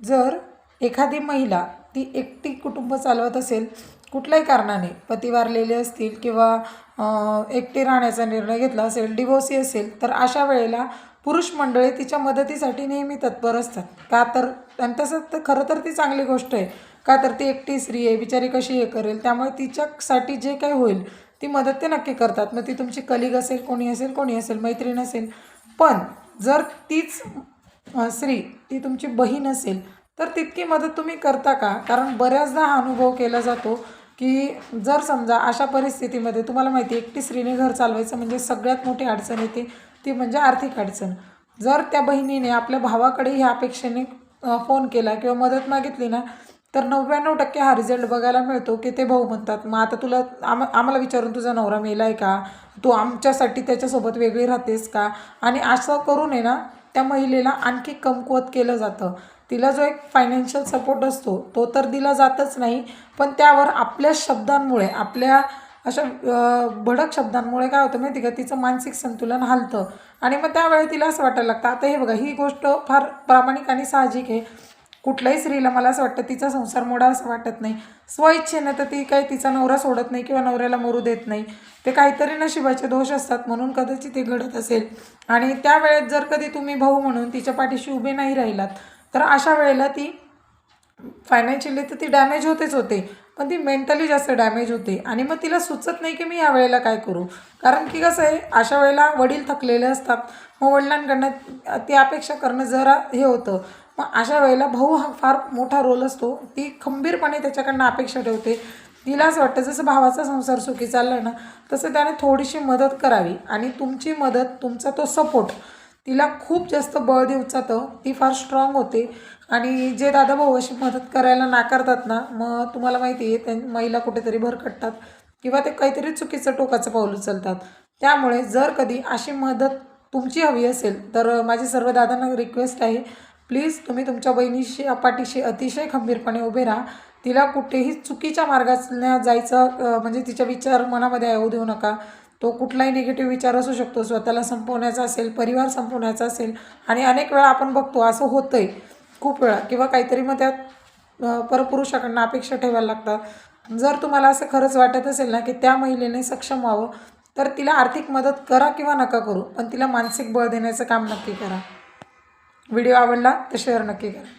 जर एखादी महिला ती एकटी कुटुंब चालवत असेल कुठल्याही कारणाने पती वारलेले असतील किंवा एकटी राहण्याचा निर्णय घेतला असेल डिवोर्सी असेल तर अशा वेळेला पुरुष मंडळी तिच्या मदतीसाठी नेहमी तत्पर असतात. का तर आणि तसं तर खरं तर ती चांगली गोष्ट आहे. का तर ती एकटी स्त्री आहे बिचारी कशी हे करेल? त्यामुळे तिच्यासाठी जे काही होईल ती मदत ते नक्की करतात. मग ती तुमची कलिग असेल कोणी असेल कोणी असेल मैत्रीण असेल. पण जर तीच स्त्री ती तुमची बहीण असेल तर तितकी मदत तुम्ही करता का? कारण बऱ्याचदा हा अनुभव केला जातो की जर समजा अशा परिस्थितीमध्ये तुम्हाला माहिती आहे एकटी स्त्रीने घर चालवायचं म्हणजे सगळ्यात मोठी अडचण येते ती म्हणजे आर्थिक अडचण. जर त्या बहिणीने आपल्या भावाकडे ह्या अपेक्षेने फोन केला किंवा मदत मागितली ना तर नव्याण्णव टक्के हा रिझल्ट बघायला मिळतो की ते भाऊ म्हणतात मग आता तुला आम आम्हाला विचारून तुझा नवरा मेला आहे का? तू आमच्यासाठी त्याच्यासोबत वेगळी राहतेस का? आणि असं करून आहे ना त्या महिलेला आणखी कमकुवत केलं जातं. तिला जो एक फायनान्शियल सपोर्ट असतो तो तर दिला जातच नाही पण त्यावर आपल्या शब्दांमुळे आपल्या अशा भडक शब्दांमुळे काय होतं माहिती का? तिचं मानसिक संतुलन हालतं. आणि मग त्यावेळी तिला असं वाटायला लागतं आता हे बघा ही गोष्ट फार प्रामाणिक आणि साहजिक आहे. कुठल्याही स्त्रीला मला असं वाटतं तिचा संसार मोडा असं वाटत नाही. स्वइच्छेनं तर ती काही तिचा नवरा सोडत नाही किंवा नवऱ्याला मरू देत नाही. ते काहीतरी नशिबाचे दोष असतात म्हणून कदाचित ते घडत असेल. आणि त्यावेळेत जर कधी तुम्ही भाऊ म्हणून तिच्या पाठीशी उभे नाही राहिलात तर अशा वेळेला ती फायनान्शियली तर ती डॅमेज होतेच होते पण ती मेंटली जास्त डॅमेज होते. आणि मग तिला सुचत नाही की मी या वेळेला काय करू. कारण की कसं आहे अशा वेळेला वडील थकलेले असतात. मग वडिलांकडनं ती अपेक्षा करणं जरा हे होतं. मग अशा वेळेला भाऊ हा फार मोठा रोल असतो. ती खंबीरपणे त्याच्याकडनं अपेक्षा ठेवते. तिला असं वाटतं जसं भावाचा संसार सुखी चालला ना तसं त्याने थोडीशी मदत करावी. आणि तुमची मदत तुमचा तो सपोर्ट तिला खूप जास्त बळ देऊ जातं ती फार स्ट्रॉंग होते. आणि जे दादा भाऊ अशी मदत करायला नाकारतात ना मग तुम्हाला माहिती आहे त्या महिला कुठेतरी भरकटतात. किंवा ते काहीतरी चुकीचं टोकाचं पाऊल उचलतात. त्यामुळे जर कधी अशी मदत तुमची हवी असेल तर माझी सर्व दादांना रिक्वेस्ट आहे प्लीज तुम्ही तुमच्या बहिणीशी अपाठीशी अतिशय खंबीरपणे उभे राहा. तिला कुठेही चुकीच्या मार्गाने जायचं म्हणजे तिच्या विचार मनामध्ये येऊ देऊ नका. तो कुठलाही निगेटिव्ह विचार असू शकतो. स्वतःला संपवण्याचा असेल परिवार संपवण्याचा असेल आणि अनेक वेळा आपण बघतो असं होतंय. खूप वेळा. किंवा काहीतरी मग त्यात परपुरुषाकडनं अपेक्षा ठेवायला लागतात. जर तुम्हाला असं खरंच वाटत असेल ना की त्या महिलेने सक्षम व्हावं तर तिला आर्थिक मदत करा किंवा नका करू. पण तिला मानसिक बळ देण्याचं काम नक्की करा. व्हिडिओ आवडला तर शेअर नक्की करा.